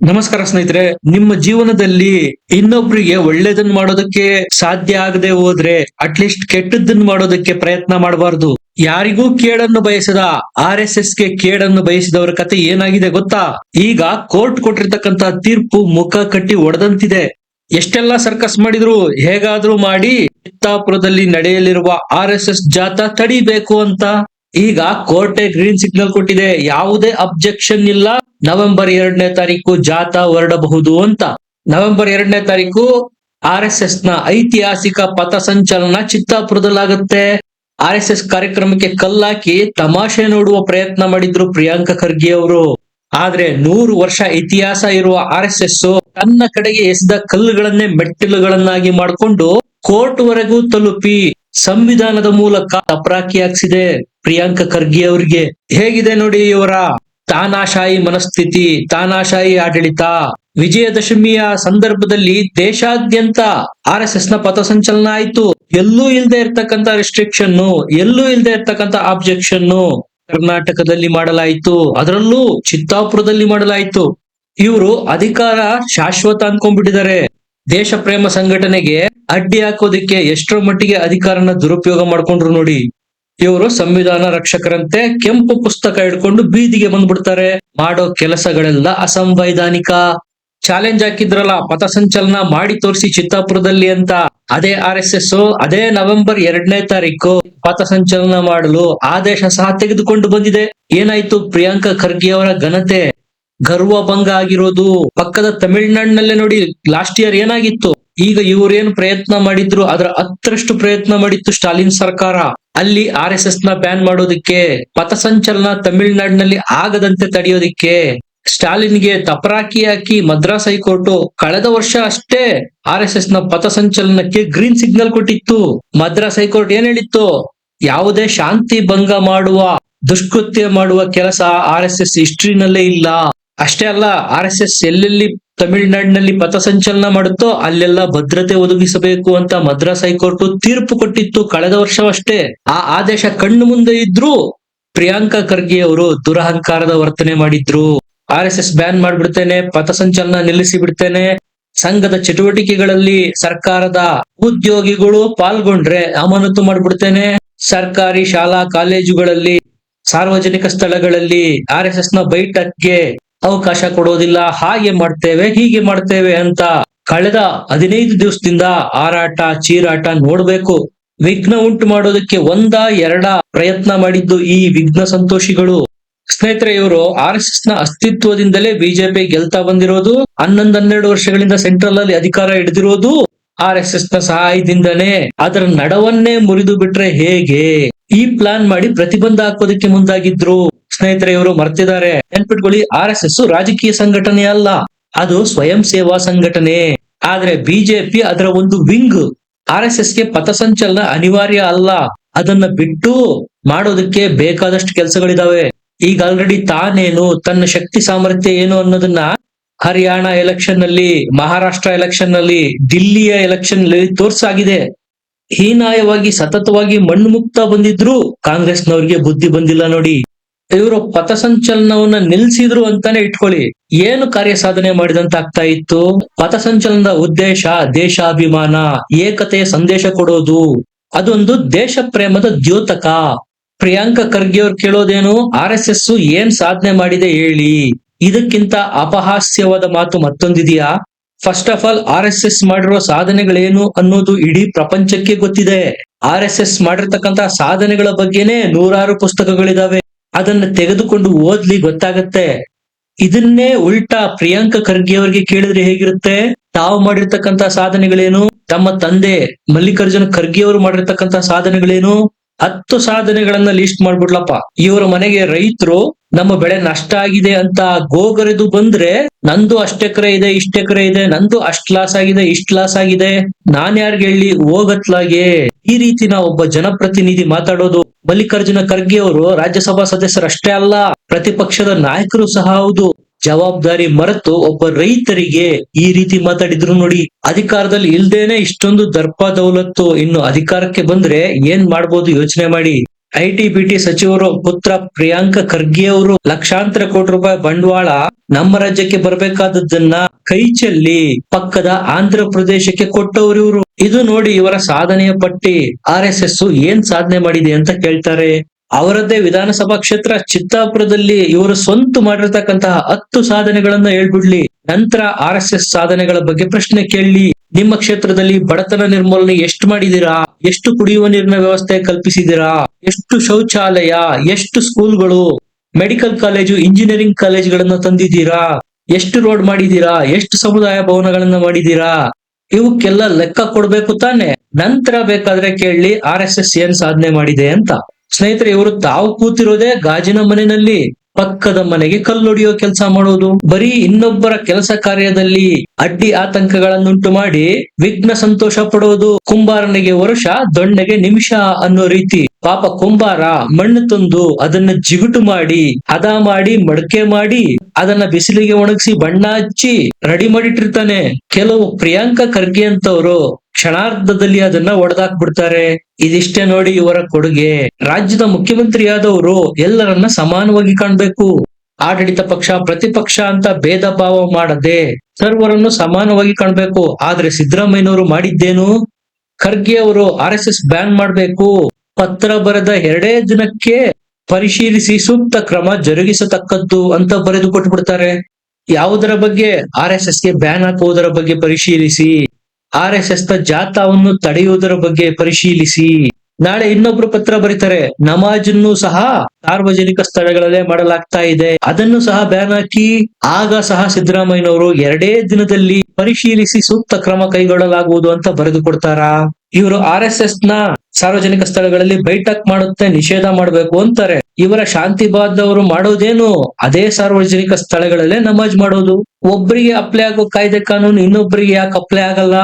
ನಮಸ್ಕಾರ ಸ್ನೇಹಿತರೆ, ನಿಮ್ಮ ಜೀವನದಲ್ಲಿ ಇನ್ನೊಬ್ರಿಗೆ ಒಳ್ಳೇದನ್ನ ಮಾಡೋದಕ್ಕೆ ಸಾಧ್ಯ ಆಗದೆ ಹೋದ್ರೆ ಅಟ್ಲೀಸ್ಟ್ ಕೆಟ್ಟದ್ದನ್ನ ಮಾಡೋದಕ್ಕೆ ಪ್ರಯತ್ನ ಮಾಡಬಾರ್ದು. ಯಾರಿಗೂ ಕೇಡನ್ನು ಬಯಸದ ಆರ್ ಎಸ್ ಎಸ್ಗೆ ಕೇಡನ್ನು ಬಯಸಿದವರ ಕತೆ ಏನಾಗಿದೆ ಗೊತ್ತಾ? ಈಗ ಕೋರ್ಟ್ ಕೊಟ್ಟಿರ್ತಕ್ಕಂತ ತೀರ್ಪು ಮುಖ ಕಟ್ಟಿ ಒಡೆದಂತಿದೆ. ಎಷ್ಟೆಲ್ಲ ಸರ್ಕಸ್ ಮಾಡಿದ್ರು, ಹೇಗಾದ್ರೂ ಮಾಡಿ ಚಿತ್ತಾಪುರದಲ್ಲಿ ನಡೆಯಲಿರುವ ಆರ್ ಎಸ್ ಎಸ್ ಜಾಥಾ ತಡಿಬೇಕು ಅಂತ. ಈಗ ಕೋರ್ಟೆ ಗ್ರೀನ್ ಸಿಗ್ನಲ್ ಕೊಟ್ಟಿದೆ. ಯಾವುದೇ ಅಬ್ಜೆಕ್ಷನ್ ಇಲ್ಲ. ನವೆಂಬರ್ ಎರಡನೇ ತಾರೀಕು ಜಾಥಾ ಹೊರಡಬಹುದು ಅಂತ. ನವೆಂಬರ್ ಎರಡನೇ ತಾರೀಕು ಆರ್ ಎಸ್ ಎಸ್ನ ಐತಿಹಾಸಿಕ ಪಥಸಂಚಲನ ಚಿತ್ತಾಪುರದಲ್ಲಾಗುತ್ತೆ. ಆರ್ ಎಸ್ ಎಸ್ ಕಾರ್ಯಕ್ರಮಕ್ಕೆ ಕಲ್ಲಾಕಿ ತಮಾಷೆ ನೋಡುವ ಪ್ರಯತ್ನ ಮಾಡಿದ್ರು ಪ್ರಿಯಾಂಕ ಖರ್ಗೆ ಅವರು. ಆದ್ರೆ ನೂರು ವರ್ಷ ಇತಿಹಾಸ ಇರುವ ಆರ್ ಎಸ್ ಎಸ್ ತನ್ನ ಕಡೆಗೆ ಎಸೆದ ಕಲ್ಲುಗಳನ್ನೇ ಮೆಟ್ಟಿಲುಗಳನ್ನಾಗಿ ಮಾಡಿಕೊಂಡು ಕೋರ್ಟ್ ವರೆಗೂ ತಲುಪಿ ಸಂವಿಧಾನದ ಮೂಲಕ ಅಪರಾಕಿ ಹಾಕ್ಸಿದೆ ಪ್ರಿಯಾಂಕಾ ಖರ್ಗೆ ಅವರಿಗೆ ಹೇಗಿದೆ ನೋಡಿ ಇವರ ತಾನಾಶಾಹಿ ಮನಸ್ಥಿತಿ ತಾನಾಶಾಹಿ ಆಡಳಿತ. ವಿಜಯದಶಮಿಯ ಸಂದರ್ಭದಲ್ಲಿ ದೇಶಾದ್ಯಂತ ಆರ್ ಎಸ್ ಎಸ್ನ ಪಥಸಂಚಲನ ಆಯ್ತು. ಎಲ್ಲೂ ಇಲ್ಲದೆ ಇರ್ತಕ್ಕಂತ ರೆಸ್ಟ್ರಿಕ್ಷನ್ ಎಲ್ಲೂ ಇಲ್ಲದೆ ಇರ್ತಕ್ಕಂತ ಆಬ್ಜೆಕ್ಷನ್ ಕರ್ನಾಟಕದಲ್ಲಿ ಮಾಡಲಾಯಿತು. ಅದರಲ್ಲೂ ಚಿತ್ತಾಪುರದಲ್ಲಿ ಮಾಡಲಾಯಿತು. ಇವರು ಅಧಿಕಾರ ಶಾಶ್ವತ ಅನ್ಕೊಂಡ್ಬಿಟ್ಟಿದ್ದಾರೆ. ದೇಶ ಪ್ರೇಮ ಸಂಘಟನೆಗೆ ಅಡ್ಡಿ ಹಾಕೋದಿಕ್ಕೆ ಎಷ್ಟರ ಮಟ್ಟಿಗೆ ಅಧಿಕಾರನ ದುರುಪಯೋಗ ಮಾಡ್ಕೊಂಡ್ರು ನೋಡಿ. ಇವರು ಸಂವಿಧಾನ ರಕ್ಷಕರಂತೆ ಕೆಂಪು ಪುಸ್ತಕ ಹಿಡ್ಕೊಂಡು ಬೀದಿಗೆ ಬಂದ್ಬಿಡ್ತಾರೆ. ಮಾಡೋ ಕೆಲಸಗಳೆಲ್ಲ ಅಸಂವೈಧಾನಿಕ. ಚಾಲೆಂಜ್ ಹಾಕಿದ್ರಲ್ಲ ಪಥಸಂಚಲನ ಮಾಡಿ ತೋರಿಸಿ ಚಿತ್ತಾಪುರದಲ್ಲಿ ಅಂತ. ಅದೇ ಆರ್ ಎಸ್ ಎಸ್, ಅದೇ ನವೆಂಬರ್ ಎರಡನೇ ತಾರೀಕು. ಪಥಸಂಚಲನ ಮಾಡಲು ಆದೇಶ ಸಹ ತೆಗೆದುಕೊಂಡು ಬಂದಿದೆ. ಏನಾಯ್ತು? ಪ್ರಿಯಾಂಕಾ ಖರ್ಗೆ ಅವರ ಘನತೆ. ಗರ್ವ ಭಂಗ ಆಗಿರೋದು. ಪಕ್ಕದ ತಮಿಳುನಾಡಿನಲ್ಲೇ ನೋಡಿ, ಲಾಸ್ಟ್ ಇಯರ್ ಏನಾಗಿತ್ತು? ಈಗ ಇವರೇನು ಪ್ರಯತ್ನ ಮಾಡಿದ್ರು, ಅದರ ಹತ್ತರಷ್ಟು ಪ್ರಯತ್ನ ಮಾಡಿತ್ತು ಸ್ಟಾಲಿನ್ ಸರ್ಕಾರ. ಅಲ್ಲಿ ಆರ್ ಎಸ್ ಎಸ್ನ ಬ್ಯಾನ್ ಮಾಡೋದಿಕ್ಕೆ ಪಥಸಂಚಲನ ತಮಿಳುನಾಡಿನಲ್ಲಿ ಆಗದಂತೆ ತಡೆಯೋದಿಕ್ಕೆ ಸ್ಟಾಲಿನ್ಗೆ ತಪರಾಕಿ ಹಾಕಿ ಮದ್ರಾಸ್ ಹೈಕೋರ್ಟ್ ಕಳೆದ ವರ್ಷ ಅಷ್ಟೇ ಆರ್ ಎಸ್ ಎಸ್ನ ಪಥಸಂಚಲನಕ್ಕೆ ಗ್ರೀನ್ ಸಿಗ್ನಲ್ ಕೊಟ್ಟಿತ್ತು. ಮದ್ರಾಸ್ ಹೈಕೋರ್ಟ್ ಏನ್ ಹೇಳಿತ್ತು? ಯಾವುದೇ ಶಾಂತಿ ಭಂಗ ಮಾಡುವ, ದುಷ್ಕೃತ್ಯ ಮಾಡುವ ಕೆಲಸ ಆರ್ ಎಸ್ ಎಸ್ ಹಿಸ್ಟ್ರಿನಲ್ಲೇ ಇಲ್ಲ. ಅಷ್ಟೇ ಅಲ್ಲ, ಆರ್ ಎಸ್ ಎಸ್ ಎಲ್ಲೆಲ್ಲಿ ತಮಿಳುನಾಡಿನಲ್ಲಿ ಪಥಸಂಚಲನ ಮಾಡುತ್ತೋ ಅಲ್ಲೆಲ್ಲ ಭದ್ರತೆ ಒದಗಿಸಬೇಕು ಅಂತ ಮದ್ರಾಸ್ ಹೈಕೋರ್ಟ್ ತೀರ್ಪು ಕೊಟ್ಟಿತ್ತು ಕಳೆದ ವರ್ಷವಷ್ಟೇ. ಆ ಆದೇಶ ಕಣ್ಣು ಮುಂದೆ ಇದ್ರೂ ಪ್ರಿಯಾಂಕಾ ಖರ್ಗೆ ಅವರು ದುರಹಂಕಾರದ ವರ್ತನೆ ಮಾಡಿದ್ರು. ಆರ್ ಎಸ್ ಎಸ್ ಬ್ಯಾನ್ ಮಾಡ್ಬಿಡ್ತೇನೆ ಪಥಸಂಚಲನ ನಿಲ್ಲಿಸಿ ಬಿಡ್ತೇನೆ ಸಂಘದ ಚಟುವಟಿಕೆಗಳಲ್ಲಿ ಸರ್ಕಾರದ ಉದ್ಯೋಗಿಗಳು ಪಾಲ್ಗೊಂಡ್ರೆ ಅಮಾನತು ಮಾಡ್ಬಿಡ್ತೇನೆ. ಸರ್ಕಾರಿ ಶಾಲಾ ಕಾಲೇಜುಗಳಲ್ಲಿ, ಸಾರ್ವಜನಿಕ ಸ್ಥಳಗಳಲ್ಲಿ ಆರ್ ಎಸ್ ಎಸ್ನ ಬೈಠಕ್ಗೆ ಅವಕಾಶ ಕೊಡೋದಿಲ್ಲ. ಹಾಗೆ ಮಾಡ್ತೇವೆ, ಹೀಗೆ ಮಾಡ್ತೇವೆ ಅಂತ ಕಳೆದ ಹದಿನೈದು ದಿವಸದಿಂದ ಆರಾಟ ಚೀರಾಟ ನೋಡ್ಬೇಕು. ವಿಘ್ನ ಉಂಟು ಮಾಡೋದಕ್ಕೆ ಒಂದ, ಎರಡ ಪ್ರಯತ್ನ ಮಾಡಿದ್ದು ಈ ವಿಘ್ನ ಸಂತೋಷಿಗಳು. ಸ್ನೇಹಿತರೆ ಇವರು ಆರ್ ಎಸ್ ಎಸ್ನ ಅಸ್ತಿತ್ವದಿಂದಲೇ ಬಿಜೆಪಿ ಗೆಲ್ತಾ ಬಂದಿರೋದು, ಹನ್ನೊಂದ್, ಹನ್ನೆರಡು ವರ್ಷಗಳಿಂದ ಸೆಂಟ್ರಲ್ ಅಲ್ಲಿ ಅಧಿಕಾರ ಹಿಡಿದಿರೋದು ಆರ್ ಎಸ್ ಎಸ್ನ ಸಹಾಯದಿಂದನೇ. ಅದರ ನಡವನ್ನೇ ಮುರಿದು ಬಿಟ್ರೆ ಹೇಗೆ? ಈ ಪ್ಲಾನ್ ಮಾಡಿ ಪ್ರತಿಬಂಧ ಹಾಕೋದಕ್ಕೆ ಮುಂದಾಗಿದ್ರು. ಸ್ನೇಹಿತರೆ ಇವರು ಮರ್ತಿದ್ದಾರೆ. ನೆನ್ಪಿಟ್ಕೊಳ್ಳಿ, ಆರ್ ಎಸ್ ಎಸ್ ರಾಜಕೀಯ ಸಂಘಟನೆ ಅಲ್ಲ. ಅದು ಸ್ವಯಂ ಸೇವಾ ಸಂಘಟನೆ. ಆದ್ರೆ ಬಿಜೆಪಿ ಅದರ ಒಂದು ವಿಂಗ್ ಆರ್ ಎಸ್ ಎಸ್ಗೆ ಪಥಸಂಚಲನ ಅನಿವಾರ್ಯ ಅಲ್ಲ. ಅದನ್ನ ಬಿಟ್ಟು ಮಾಡೋದಕ್ಕೆ ಬೇಕಾದಷ್ಟು ಕೆಲಸಗಳಿದಾವೆ. ಈಗ ಆಲ್ರೆಡಿ ತಾನೇನು, ತನ್ನ ಶಕ್ತಿ ಸಾಮರ್ಥ್ಯ ಏನು ಅನ್ನೋದನ್ನ ಹರಿಯಾಣ ಎಲೆಕ್ಷನ್ನಲ್ಲಿ ಮಹಾರಾಷ್ಟ್ರ ಎಲೆಕ್ಷನ್ನಲ್ಲಿ ದಿಲ್ಲಿಯ ಎಲೆಕ್ಷನ್ನಲ್ಲಿ ತೋರ್ಸಾಗಿದೆ. ಹೀನಾಯವಾಗಿ, ಸತತವಾಗಿ ಮಣ್ಣು ಮುಕ್ತ ಬಂದಿದ್ರು ಕಾಂಗ್ರೆಸ್ನವ್ರಿಗೆ ಬುದ್ಧಿ ಬಂದಿಲ್ಲ ನೋಡಿ. ಇವರು ಪಥಸಂಚಲನವನ್ನ ನಿಲ್ಸಿದ್ರು ಅಂತಾನೆ ಇಟ್ಕೊಳ್ಳಿ. ಏನು ಕಾರ್ಯ ಸಾಧನೆ ಮಾಡಿದಂತ ಆಗ್ತಾ ಇತ್ತು? ಪಥಸಂಚಲನದ ಉದ್ದೇಶ ದೇಶಾಭಿಮಾನ ಏಕತೆಯ ಸಂದೇಶ ಕೊಡೋದು. ಅದೊಂದು ದೇಶ ಪ್ರೇಮದ ದ್ಯೋತಕ. ಪ್ರಿಯಾಂಕಾ ಖರ್ಗೆ ಅವ್ರು ಕೇಳೋದೇನು? ಆರ್ ಎಸ್ ಎಸ್ ಏನ್ ಸಾಧನೆ ಮಾಡಿದೆ ಹೇಳಿ. ಇದಕ್ಕಿಂತ ಅಪಹಾಸ್ಯವಾದ ಮಾತು ಮತ್ತೊಂದಿದೆಯಾ? First of all R S S ಮಾಡಿರುವ ಸಾಧನೆಗಳೇನು ಅನ್ನೋದು ಇಡೀ ಪ್ರಪಂಚಕ್ಕೆ ಗೊತ್ತಿದೆ. ಆರ್ ಎಸ್ ಎಸ್ ಮಾಡಿರ್ತಕ್ಕಂತ ಸಾಧನೆಗಳ ಬಗ್ಗೆನೇ ನೂರಾರು ಪುಸ್ತಕಗಳಿದಾವೆ. ಅದನ್ನ ತೆಗೆದುಕೊಂಡು ಓದ್ಲಿ ಗೊತ್ತಾಗತ್ತೆ. ಇದನ್ನೇ ಉಲ್ಟಾ ಪ್ರಿಯಾಂಕ ಖರ್ಗೆ ಅವರಿಗೆ ಕೇಳಿದ್ರೆ ಹೇಗಿರುತ್ತೆ? ತಾವು ಮಾಡಿರ್ತಕ್ಕಂತ ಸಾಧನೆಗಳೇನು? ತಮ್ಮ ತಂದೆ ಮಲ್ಲಿಕಾರ್ಜುನ ಖರ್ಗೆ ಅವರು ಮಾಡಿರ್ತಕ್ಕಂತ ಸಾಧನೆಗಳೇನು? ಹತ್ತು ಸಾಧನೆಗಳನ್ನ ಲಿಸ್ಟ್ ಮಾಡ್ಬಿಡ್ಲಪ್ಪ. ಇವರ ಮನೆಗೆ ರೈತರು, ನಮ್ಮ ಬೆಳೆ ನಷ್ಟ ಆಗಿದೆ ಅಂತ ಗೋಗರೆದು ಬಂದ್ರೆ, ನಂದು ಅಷ್ಟೆಕರೆ ಇದೆ, ಇಷ್ಟೆಕರೆ ಇದೆ, ನಂದು ಅಷ್ಟ್ ಲಾಸ್ ಆಗಿದೆ, ಇಷ್ಟ್ ಲಾಸ್ ಆಗಿದೆ. ನಾನ್ ಯಾರ್ಗೆ ಹೇಳಿ? ಹೋಗತ್ಲಾಗೆ. ಈ ರೀತಿ ನಾವು ಒಬ್ಬ ಜನಪ್ರತಿನಿಧಿ ಮಾತಾಡೋದು, ಮಲ್ಲಿಕಾರ್ಜುನ ಖರ್ಗೆ ಅವರು ರಾಜ್ಯಸಭಾ ಸದಸ್ಯರಷ್ಟೇ ಅಲ್ಲ ಪ್ರತಿಪಕ್ಷದ ನಾಯಕರು ಸಹ ಹೌದು. ಜವಾಬ್ದಾರಿ ಮರೆತು ಒಬ್ಬ ರೈತರಿಗೆ ಈ ರೀತಿ ಮಾತಾಡಿದ್ರು ನೋಡಿ, ಅಧಿಕಾರದಲ್ಲಿ ಇಲ್ದೇನೆ ಇಷ್ಟೊಂದು ದರ್ಪ ದೌಲತ್ತು ಇನ್ನು ಅಧಿಕಾರಕ್ಕೆ ಬಂದ್ರೆ ಏನ್ ಮಾಡ್ಬೋದು ಯೋಚನೆ ಮಾಡಿ. ಐ ಬಿಟಿ ಸಚಿವರು ಪುತ್ರ ಪ್ರಿಯಾಂಕ ಖರ್ಗೆ ಅವರು ಲಕ್ಷಾಂತರ ಕೋಟಿ ರೂಪಾಯಿ ಬಂಡವಾಳ ನಮ್ಮ ರಾಜ್ಯಕ್ಕೆ ಬರಬೇಕಾದದ್ದನ್ನ ಕೈ ಚೆಲ್ಲಿ ಪಕ್ಕದ ಆಂಧ್ರ ಪ್ರದೇಶಕ್ಕೆ ಕೊಟ್ಟವರು ಇವರು. ಇದು ನೋಡಿ ಇವರ ಸಾಧನೆಯ ಪಟ್ಟಿ ಆರ್ ಎಸ್ ಎಸ್ ಏನ್ ಸಾಧನೆ ಮಾಡಿದೆ ಅಂತ ಕೇಳ್ತಾರೆ. ಅವರದ್ದೇ ವಿಧಾನಸಭಾ ಕ್ಷೇತ್ರ ಚಿತ್ತಾಪುರದಲ್ಲಿ ಇವರು ಸ್ವಂತ ಮಾಡಿರ್ತಕ್ಕಂತಹ ಹತ್ತು ಸಾಧನೆಗಳನ್ನ ಹೇಳ್ಬಿಡ್ಲಿ. ನಂತರ ಆರ್ ಎಸ್ ಎಸ್ ಸಾಧನೆಗಳ ಬಗ್ಗೆ ಪ್ರಶ್ನೆ ಕೇಳಲಿ. ನಿಮ್ಮ ಕ್ಷೇತ್ರದಲ್ಲಿ ಬಡತನ ನಿರ್ಮೂಲನೆ ಎಷ್ಟು ಮಾಡಿದೀರಾ ಎಷ್ಟು ಕುಡಿಯುವ ನೀರಿನ ವ್ಯವಸ್ಥೆ ಕಲ್ಪಿಸಿದೀರಾ ಎಷ್ಟು ಶೌಚಾಲಯ? ಎಷ್ಟು ಸ್ಕೂಲ್ಗಳು? ಮೆಡಿಕಲ್ ಕಾಲೇಜು, ಇಂಜಿನಿಯರಿಂಗ್ ಕಾಲೇಜ್ಗಳನ್ನ ತಂದಿದ್ದೀರಾ? ಎಷ್ಟು ರೋಡ್ ಮಾಡಿದೀರಾ ಎಷ್ಟು ಸಮುದಾಯ ಭವನಗಳನ್ನ ಮಾಡಿದೀರಾ ಇವಕ್ಕೆಲ್ಲ ಲೆಕ್ಕ ಕೊಡ್ಬೇಕು ತಾನೆ. ನಂತರ ಬೇಕಾದ್ರೆ ಕೇಳಿ ಆರ್ ಎಸ್ ಎಸ್ ಏನ್ ಸಾಧನೆ ಮಾಡಿದೆ ಅಂತ. ಸ್ನೇಹಿತರೆ, ಇವರು ತಾವು ಕೂತಿರೋದೇ ಗಾಜಿನ ಮನೆಯಲ್ಲಿ. ಪಕ್ಕದ ಮನೆಗೆ ಕಲ್ಲೊಡೆಯೋ ಕೆಲಸ ಮಾಡೋದು. ಬರೀ ಇನ್ನೊಬ್ಬರ ಕೆಲಸ ಕಾರ್ಯದಲ್ಲಿ ಅಡ್ಡಿ ಆತಂಕಗಳನ್ನುಂಟು ಮಾಡಿ ವಿಘ್ನ ಸಂತೋಷ ಪಡೋದು. ಕುಂಬಾರನಿಗೆ ವರುಷ, ದೊಣ್ಣೆಗೆ ನಿಮಿಷ ಅನ್ನೋ ರೀತಿ. ಪಾಪ ಕುಂಬಾರ ಮಣ್ಣು ತಂದು ಅದನ್ನ ಜಿಗುಟು ಮಾಡಿ, ಹದ ಮಾಡಿ, ಮಡಕೆ ಮಾಡಿ, ಅದನ್ನ ಬಿಸಿಲಿಗೆ ಒಣಗಿಸಿ ಬಣ್ಣ ಹಚ್ಚಿ, ರೆಡಿ ಮಾಡಿಟ್ಟಿರ್ತಾನೆ. ಕೆಲವು ಪ್ರಿಯಾಂಕ ಖರ್ಗೆ ಅಂತವ್ರು ಕ್ಷಣಾರ್ಧದಲ್ಲಿ ಅದನ್ನ ಒಡೆದಾಕ್ಬಿಡ್ತಾರೆ. ಇದಿಷ್ಟೇ ನೋಡಿ ಇವರ ಕೊಡುಗೆ. ರಾಜ್ಯದ ಮುಖ್ಯಮಂತ್ರಿಯಾದವರು ಎಲ್ಲರನ್ನ ಸಮಾನವಾಗಿ ಕಾಣ್ಬೇಕು. ಆಡಳಿತ ಪಕ್ಷ, ಪ್ರತಿಪಕ್ಷ ಅಂತ ಭೇದ ಭಾವ ಮಾಡದೆ ಸರ್ವರನ್ನು ಸಮಾನವಾಗಿ ಕಾಣ್ಬೇಕು. ಆದ್ರೆ ಸಿದ್ದರಾಮಯ್ಯನವರು ಮಾಡಿದ್ದೇನು? ಖರ್ಗೆ ಅವರು ಆರ್ ಎಸ್ ಎಸ್ ಬ್ಯಾನ್ ಮಾಡ್ಬೇಕು. ಪತ್ರ ಬರೆದ ಎರಡೇ ದಿನಕ್ಕೆ ಪರಿಶೀಲಿಸಿ ಸೂಕ್ತ ಕ್ರಮ ಜರುಗಿಸತಕ್ಕದ್ದು ಅಂತ ಬರೆದು ಕೊಟ್ಬಿಡ್ತಾರೆ. ಯಾವುದರ ಬಗ್ಗೆ? ಆರ್ ಎಸ್ ಎಸ್ಗೆ ಬ್ಯಾನ್ ಹಾಕುವುದರ ಬಗ್ಗೆ ಪರಿಶೀಲಿಸಿ. ಆರ್ ಎಸ್ ಎಸ್ನ ಜಾಥಾವನ್ನು ತಡೆಯುವುದರ ಬಗ್ಗೆ ಪರಿಶೀಲಿಸಿ. ನಾಳೆ ಇನ್ನೊಬ್ರು ಪತ್ರ ಬರೀತಾರೆ, ನಮಾಜನ್ನು ಸಹ ಸಾರ್ವಜನಿಕ ಸ್ಥಳಗಳಲ್ಲೇ ಮಾಡಲಾಗ್ತಾ ಇದೆ. ಅದನ್ನು ಸಹ ಬ್ಯಾನ್ ಹಾಕಿ, ಆಗ ಸಹ ಸಿದ್ದರಾಮಯ್ಯನವರು ಎರಡೇ ದಿನದಲ್ಲಿ ಪರಿಶೀಲಿಸಿ ಸೂಕ್ತ ಕ್ರಮ ಕೈಗೊಳ್ಳಲಾಗುವುದು ಅಂತ ಬರೆದು ಕೊಡ್ತಾರಾ? ಇವರು ಆರ್ ಎಸ್ ಎಸ್ನ ಸಾರ್ವಜನಿಕ ಸ್ಥಳಗಳಲ್ಲಿ ಬೈಠಕ್ ಮಾಡುತ್ತೆ, ನಿಷೇಧ ಮಾಡಬೇಕು ಅಂತಾರೆ. ಇವರ ಶಾಂತಿ ಬಾದವರು ಮಾಡೋದೇನು? ಅದೇ ಸಾರ್ವಜನಿಕ ಸ್ಥಳಗಳಲ್ಲೇ ನಮಾಜ್ ಮಾಡೋದು. ಒಬ್ಬರಿಗೆ ಅಪ್ಲೈ ಆಗೋ ಕಾಯ್ದೆ ಕಾನೂನು ಇನ್ನೊಬ್ಬರಿಗೆ ಯಾಕೆ ಅಪ್ಲೈ ಆಗಲ್ಲ?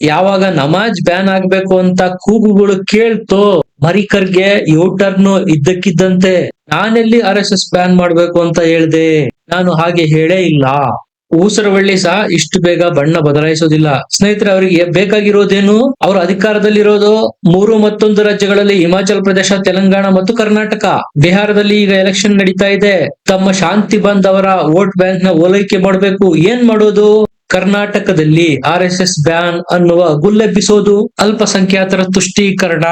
ಯಾವಾಗ ನಮಾಜ್ ಬ್ಯಾನ್ ಆಗ್ಬೇಕು ಅಂತ ಕೂಗುಗಳು ಕೇಳ್ತೋ ಮರಿಕರ್ಗೆ ಯೂಟರ್ನ್ ಇದ್ದಕ್ಕಿದ್ದಂತೆ ನಾನೆಲ್ಲಿ ಆರ್ ಎಸ್ ಎಸ್ ಬ್ಯಾನ್ ಮಾಡ್ಬೇಕು ಅಂತ ಹೇಳ್ದೆ? ನಾನು ಹಾಗೆ ಹೇಳೇ ಇಲ್ಲ. ಊಸರವಳ್ಳಿ ಸಹ ಇಷ್ಟು ಬೇಗ ಬಣ್ಣ ಬದಲಾಯಿಸೋದಿಲ್ಲ. ಸ್ನೇಹಿತರೆ, ಅವರಿಗೆ ಬೇಕಾಗಿರೋದೇನು? ಅವರ ಅಧಿಕಾರದಲ್ಲಿರೋದು ಮೂರು ಮತ್ತೊಂದು ರಾಜ್ಯಗಳಲ್ಲಿ ಹಿಮಾಚಲ ಪ್ರದೇಶ, ತೆಲಂಗಾಣ ಮತ್ತು ಕರ್ನಾಟಕ. ಬಿಹಾರದಲ್ಲಿ ಈಗ ಎಲೆಕ್ಷನ್ ನಡೀತಾ ಇದೆ. ತಮ್ಮ ಶಾಂತಿ ಬಂದವರ ವೋಟ್ ಬ್ಯಾಂಕ್ನ ಓಲೈಕೆ ಮಾಡಬೇಕು. ಏನ್ ಮಾಡೋದು? ಕರ್ನಾಟಕದಲ್ಲಿ ಆರ್ ಎಸ್ ಎಸ್ ಬ್ಯಾನ್ ಅನ್ನುವ ಗುಲ್ಲೆಬ್ಬಿಸೋದು ಅಲ್ಪಸಂಖ್ಯಾತರ ತುಷ್ಟೀಕರಣ.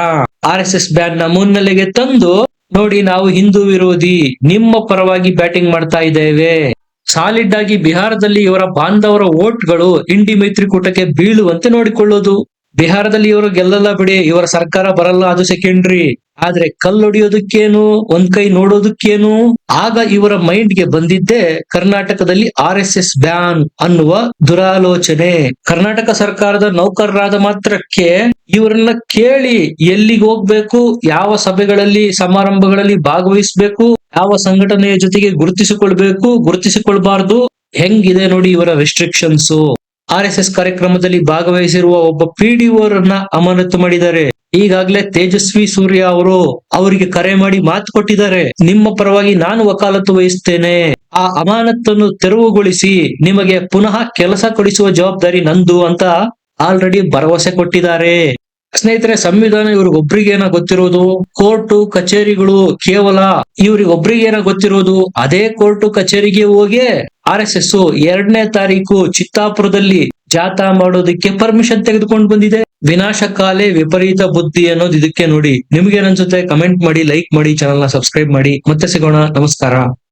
ಆರ್ ಎಸ್ ಎಸ್ ಬ್ಯಾನ್ನ ಮುನ್ನೆಲೆಗೆ ತಂದು ನೋಡಿ ನಾವು ಹಿಂದೂ ವಿರೋಧಿ, ನಿಮ್ಮ ಪರವಾಗಿ ಬ್ಯಾಟಿಂಗ್ ಮಾಡ್ತಾ ಇದ್ದೇವೆ. ಸಾಲಿಡ್ ಆಗಿ ಬಿಹಾರದಲ್ಲಿ ಇವರ ಬಾಂಧವರ ವೋಟ್ಗಳು ಇಂಡಿ ಮೈತ್ರಿಕೂಟಕ್ಕೆ ಬೀಳುವಂತೆ ನೋಡಿಕೊಳ್ಳೋದು. ಬಿಹಾರದಲ್ಲಿ ಇವರು ಗೆಲ್ಲಲ್ಲ ಬಿಡಿ, ಇವರ ಸರ್ಕಾರ ಬರಲ್ಲ ಅದು ಸೆಕೆಂಡ್ರಿ ಆದ್ರೆ ಕಲ್ಲೊಡಿಯೋದಕ್ಕೇನು, ಒಂದ್ ಕೈ ನೋಡೋದಕ್ಕೇನು? ಆಗ ಇವರ ಮೈಂಡ್ಗೆ ಬಂದಿದ್ದೆ ಕರ್ನಾಟಕದಲ್ಲಿ ಆರ್ ಎಸ್ ಎಸ್ ಬ್ಯಾನ್ ಅನ್ನುವ ದುರಾಲೋಚನೆ. ಕರ್ನಾಟಕ ಸರ್ಕಾರದ ನೌಕರರಾದ ಮಾತ್ರಕ್ಕೆ ಇವರನ್ನ ಕೇಳಿ ಎಲ್ಲಿಗೆ ಹೋಗ್ಬೇಕು, ಯಾವ ಸಭೆಗಳಲ್ಲಿ, ಸಮಾರಂಭಗಳಲ್ಲಿ ಭಾಗವಹಿಸಬೇಕು, ಯಾವ ಸಂಘಟನೆಯ ಜೊತೆಗೆ ಗುರುತಿಸಿಕೊಳ್ಬೇಕು, ಗುರುತಿಸಿಕೊಳ್ಬಾರ್ದು, ಹೆಂಗಿದೆ ನೋಡಿ ಇವರ ರೆಸ್ಟ್ರಿಕ್ಷನ್ಸ್ ಆರ್ ಎಸ್ ಎಸ್ ಕಾರ್ಯಕ್ರಮದಲ್ಲಿ ಭಾಗವಹಿಸಿರುವ ಒಬ್ಬ ಪಿಡಿಒರನ್ನ ಅಮಾನತು ಮಾಡಿದ್ದಾರೆ. ಈಗಾಗಲೇ ತೇಜಸ್ವಿ ಸೂರ್ಯ ಅವರು ಅವರಿಗೆ ಕರೆ ಮಾಡಿ ಮಾತು ಕೊಟ್ಟಿದ್ದಾರೆ. ನಿಮ್ಮ ಪರವಾಗಿ ನಾನು ವಕಾಲತ್ತು ವಹಿಸ್ತೇನೆ. ಆ ಅಮಾನತನ್ನು ತೆರವುಗೊಳಿಸಿ ನಿಮಗೆ ಪುನಃ ಕೆಲಸ ಕೊಡಿಸುವ ಜವಾಬ್ದಾರಿ ನಂದು ಅಂತ ಆಲ್ರೆಡಿ ಭರವಸೆ ಕೊಟ್ಟಿದ್ದಾರೆ. ಸ್ನೇಹಿತರೆ, ಸಂವಿಧಾನ ಇವ್ರಿಗೊಬ್ರಿಗೇನ ಗೊತ್ತಿರೋದು, ಕೋರ್ಟು, ಕಚೇರಿಗಳು ಕೇವಲ ಇವ್ರಿಗೊಬ್ರಿಗೇನ ಗೊತ್ತಿರೋದು, ಅದೇ ಕೋರ್ಟು, ಕಚೇರಿಗೆ ಹೋಗಿ ಆರ್ ಎಸ್ ಎಸ್ ಎರಡನೇ ತಾರೀಕು ಚಿತ್ತಾಪುರದಲ್ಲಿ ಜಾಥಾ ಮಾಡೋದಕ್ಕೆ ಪರ್ಮಿಷನ್ ತೆಗೆದುಕೊಂಡು ಬಂದಿದೆ. ವಿನಾಶಕಾಲೆ ವಿಪರೀತ ಬುದ್ಧಿ ಅನ್ನೋದು ಇದಕ್ಕೆ ನೋಡಿ. ನಿಮ್ಗೆ ಏನನ್ಸುತ್ತೆ ಕಮೆಂಟ್ ಮಾಡಿ ಲೈಕ್ ಮಾಡಿ ಚಾನಲ್ನ ಸಬ್ಸ್ಕ್ರೈಬ್ ಮಾಡಿ. ಮತ್ತೆ ಸಿಗೋಣ. ನಮಸ್ಕಾರ.